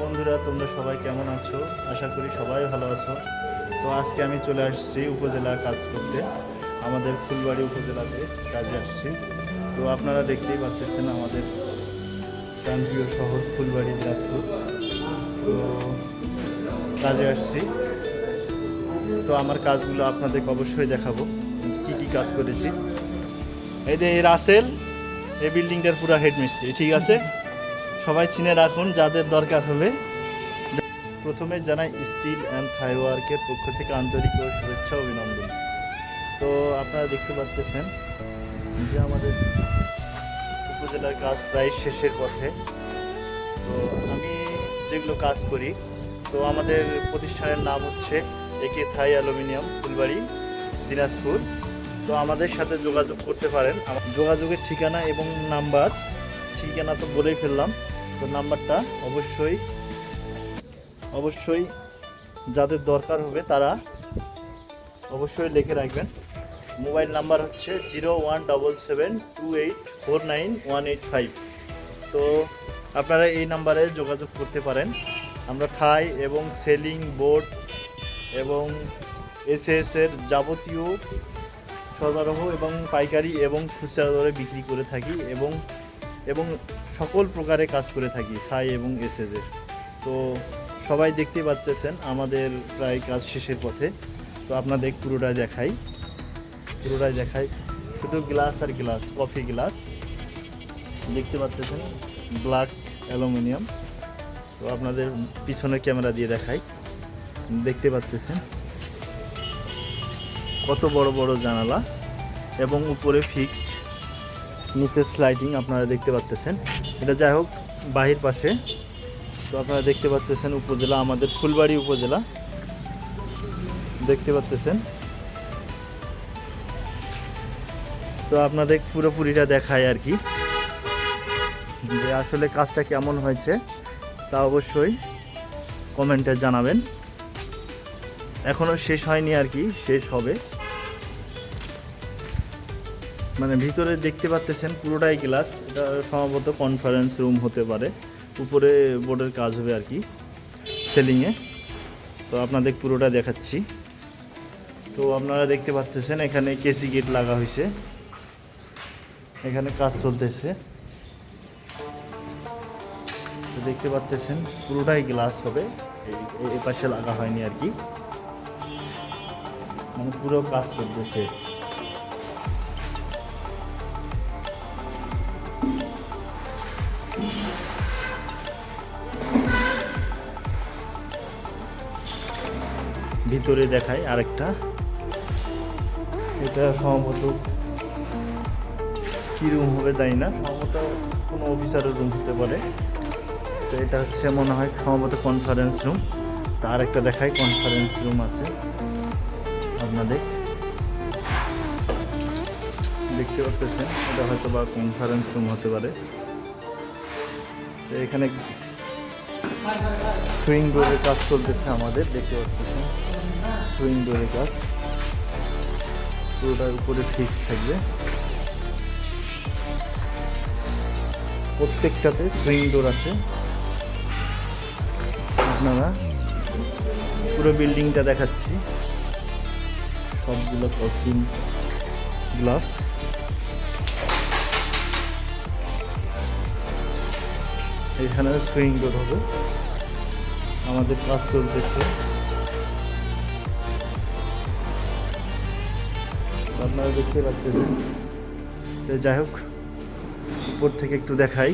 বন্ধুরা, তোমরা সবাই কেমন আছো? আশা করি সবাই ভালো আছো। তো আজকে আমি চলে আসছি উপজেলা কাজ করতে। আমাদের ফুলবাড়ি উপজেলাতে কাজে আসছি। তো আপনারা দেখতেই পাচ্ছেন আমাদের প্রান্তীয় শহর ফুলবাড়ি দিনাজপুর। তো কাজে আসছি। তো আমার কাজগুলো আপনাদেরকে অবশ্যই দেখাবো, কি কি কাজ করেছি। এই যে রাসেল, এই বিল্ডিংটার পুরো হেড মিস্ত্রি ঠিক আছে? সবাই চিনে রাখুন, যাদের দরকার হবে। প্রথমে জানাই স্টিল অ্যান্ড থাইওয়ার্কের পক্ষ থেকে আন্তরিক ও শুভেচ্ছা অভিনন্দন। তো আপনারা দেখতে পাচ্ছেন যে আমাদের উপজেলার কাজ প্রায় শেষের পথে। তো আমি যেগুলো কাজ করি, তো আমাদের প্রতিষ্ঠানের নাম হচ্ছে একে থাই অ্যালুমিনিয়াম, ফুলবাড়ি, দিনাজপুর। তো আমাদের সাথে যোগাযোগ করতে পারেন। যোগাযোগের ঠিকানা এবং নাম্বার, ঠিকানা তো বলেই ফেললাম। তো নাম্বারটা অবশ্যই অবশ্যই যাদের দরকার হবে তারা অবশ্যই লিখে রাখবেন। মোবাইল নাম্বার হচ্ছে zero one double seven two eight four nine one eight five. তো আপনারা এই নাম্বারে যোগাযোগ করতে পারেন। আমরা থাই এবং সেলিং বোর্ড এবং এসএস এর যাবতীয় সরবরাহ এবং পাইকারি এবং খুচরা দরে বিক্রি করে থাকি এবং এবং সকল প্রকারে কাজ করে থাকি থাই এবং এসএস এর তো সবাই দেখতে পাচ্ছেন আমাদের প্রায় কাজ শেষের পথে। তো আপনাদের পুরোটা দেখাই, পুরোটাই দেখাই। শুধু গ্লাস আর গ্লাস, কফি গ্লাস। দেখতে পাচ্ছেন ব্ল্যাক অ্যালুমিনিয়াম। তো আপনাদের পিছনে ক্যামেরা দিয়ে দেখাই। দেখতে পাচ্ছেন। কত বড় বড় জানালা এবং উপরে ফিক্সড নিচে স্লাইডিং আপনারা দেখতে পাচ্ছেন। এটা যাই হোক, বাহির পাশে। তো আপনারা দেখতে পাচ্ছেন উপজেলা, আমাদের ফুলবাড়ি উপজেলা। দেখতে পাচ্ছেন। তো আপনাদের পুরোপুরিটা দেখায় আর কি। যে আসলে কাজটা কেমন হয়েছে, তা অবশ্যই কমেন্টে জানাবেন। এখনও শেষ হয়নি আর কি, শেষ হবে। মানে ভিতরে দেখতে পাচ্ছেন পুরোটাই গ্লাস এটা সম্ভবত কনফারেন্স রুম হতে পারে। উপরে বোর্ডের কাজ হবে আর কি সেলিংয়ে তো আপনাদের পুরোটা দেখাচ্ছি। তো আপনারা দেখতে পাচ্ছেন এখানে কেসি গেট লাগা হয়েছে এখানে কাজ চলতেছে। দেখতে পাচ্ছেন পুরোটাই গ্লাস হবে। এই পাশে লাগা হয়নি আর কি। মানে পুরো কাজ চলতেছে। ভিতরে দেখায় আরেকটা। এটা সম্ভবত কি রুম হবে তাই না সম্ভবত কোনো অফিসারের রুম হতে পারে। তো এটা হচ্ছে মনে হয় সম্ভবত কনফারেন্স রুম তো আরেকটা দেখায় কনফারেন্স রুম আছে। আপনাদের। দেখতে পাচ্ছেন, এটা হয়তো বা কনফারেন্স রুম হতে পারে। এখানে সুইং ডোরের কাজ চলতেছে আমাদের, দেখতে পাচ্ছেন। সুইং ডোরের কাজ। পুরোটার উপরে ফিক্স থাকবে। প্রত্যেকটাতে সুইং ডোর আছে। আপনারা পুরো বিল্ডিংটা দেখাচ্ছি। সবগুলো কস্টিং গ্লাস। এখানে সুইং ডোর হবে। আমাদের কাজ চলতেছে। আপনারা দেখতে পাচ্ছেন। যাই হোক, উপর থেকে একটু দেখাই।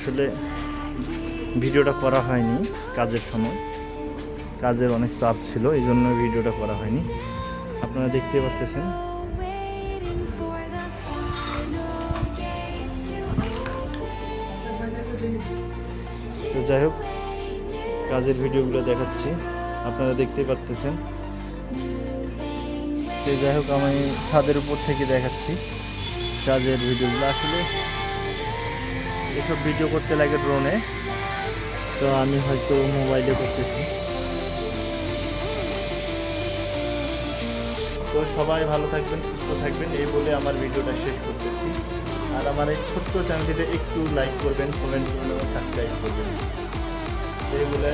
আসলে ভিডিওটা করা হয়নি কাজের সময়। কাজের অনেক চাপ ছিল, এই জন্য ভিডিওটা করা হয়নি। আপনারা দেখতে পাচ্ছেন তো যাই হোক, কাজের ভিডিওগুলো দেখাচ্ছি। আপনারা দেখতে পাচ্ছেন তো যাই হোক, আমি ছাদের উপর থেকে দেখাচ্ছি কাজের ভিডিওগুলো। আসলে এসব ভিডিও করতে লাগে ড্রোনে তো আমি হয়তো মোবাইলে করতেছি। তো সবাই ভালো থাকবেন, সুস্থ থাকবেন, এই বলে আমার ভিডিওটা শেষ করতেছি। আর আমার এই ছোট্ট চ্যানেলটিতে একটু লাইক করবেন কমেন্ট করবেন এবং সাবস্ক্রাইব করবেন। এই বলে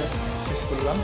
শেষ করলাম।